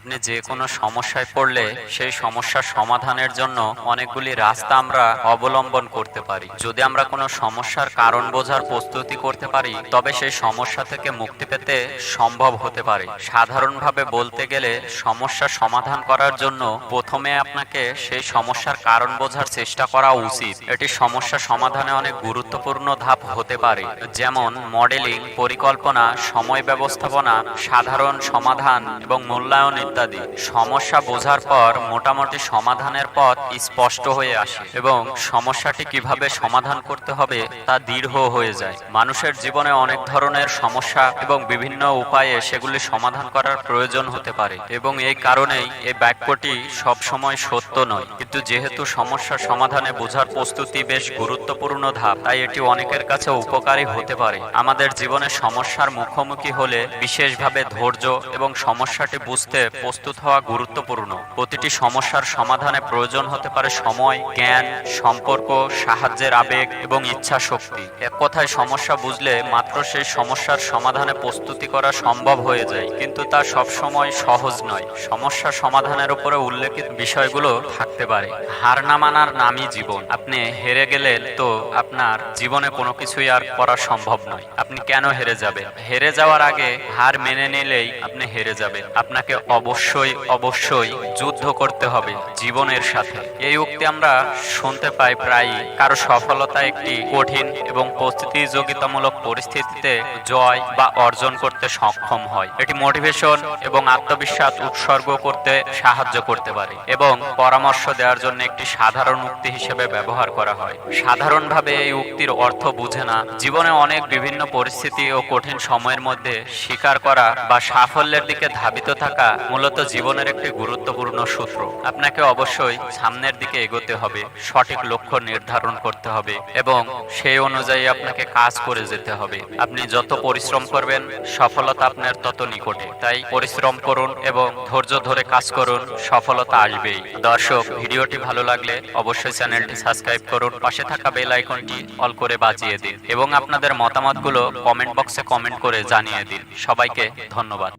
আপনি যে কোনো সমস্যায় পড়লে সেই সমস্যার সমাধানের জন্য অনেকগুলি রাস্তা আমরা অবলম্বন করতে পারি। যদি আমরা কোনো সমস্যার কারণ বোঝার প্রস্তুতি করতে পারি, তবে সেই সমস্যা থেকে মুক্তি পেতে সম্ভব হতে পারে। সাধারণভাবে বলতে গেলে, সমস্যা সমাধান করার জন্য প্রথমে আপনাকে সেই সমস্যার কারণ বোঝার চেষ্টা করা উচিত। এটি সমস্যা সমাধানে অনেক গুরুত্বপূর্ণ ধাপ হতে পারে। যেমন, মডেলিং, পরিকল্পনা, সময় ব্যবস্থাপনা, সাধারণ সমাধান এবং মূল্যায়ন ইত্যাদি। সমস্যা বোঝার পর মোটামুটি সমাধানের পথ স্পষ্ট হয়ে আসে এবং সমস্যাটি কীভাবে সমাধান করতে হবে তা দৃঢ় হয়ে যায়। মানুষের জীবনে অনেক ধরনের সমস্যা এবং বিভিন্ন উপায়ে সেগুলি সমাধান করার প্রয়োজন হতে পারে এবং এই কারণেই এই বাক্যটি সবসময় সত্য নয়। কিন্তু যেহেতু সমস্যা সমাধানে বোঝার প্রস্তুতি বেশ গুরুত্বপূর্ণ ধাপ, তাই এটি অনেকের কাছে উপকারী হতে পারে। আমাদের জীবনে সমস্যার মুখোমুখি হলে বিশেষভাবে ধৈর্য এবং সমস্যাটি বুঝতে প্রস্তুত হওয়া গুরুত্বপূর্ণ। প্রতিটি সমস্যার সমাধানে প্রয়োজন হতে পারে সময়, জ্ঞান, সম্পর্ক, সাহায্যের আবেগ এবং ইচ্ছা শক্তি এক কথায় সমস্যা বুঝলে মাত্র সেই সমস্যার সমাধানে প্রস্তুতি করা সম্ভব হয়ে যায়, কিন্তু তা সবসময় সহজ নয়। সমস্যা সমাধানের উপরে উল্লেখিত বিষয়গুলো থাকতে পারে। হার না মানার নামই জীবন। আপনি হেরে গেলে তো আপনার জীবনে কোনো কিছুই আর করা সম্ভব নয়। আপনি কেন হেরে যাবেন? হেরে যাওয়ার আগে হার মেনে নিলেই আপনি হেরে যাবেন। আপনাকে অবশ্যই অবশ্যই যুদ্ধ করতে হবে জীবনের সাথে। এই উক্তি আমরা শুনতে পাই প্রায়ই। কারও সফলতা একটি কঠিন এবং প্রতিযোগিতামূলক পরিস্থিতিতে জয় বা অর্জন করতে সক্ষম হয়। এটি মোটিভেশন এবং আত্মবিশ্বাস উৎসর্গ করতে সাহায্য করতে পারে এবং পরামর্শ দেওয়ার জন্য একটি সাধারণ উক্তি হিসেবে ব্যবহার করা হয়। সাধারণভাবে এই উক্তির অর্থ বুঝে না। জীবনে অনেক বিভিন্ন পরিস্থিতি ও কঠিন সময়ের মধ্যে স্বীকার করা বা সাফল্যের দিকে ধাবিত থাকা মূলত জীবনের একটি গুরুত্বপূর্ণ সূত্র। আপনাকে অবশ্যই সামনের দিকে এগোতে হবে, সঠিক লক্ষ্য নির্ধারণ করতে হবে এবং সেই অনুযায়ী আপনাকে কাজ করে যেতে হবে। আপনি যত পরিশ্রম করবেন, সফলতা আপনার তত নিকটে। তাই পরিশ্রম করুন এবং ধৈর্য ধরে কাজ করুন, সফলতা আসবেই। দর্শক, ভিডিওটি ভালো লাগলে অবশ্যই চ্যানেলটি সাবস্ক্রাইব করুন, পাশে থাকা বেল আইকনটি অল করে বাজিয়ে দিন এবং আপনাদের মতামতগুলো কমেন্ট বক্সে কমেন্ট করে জানিয়ে দিন। সবাইকে ধন্যবাদ।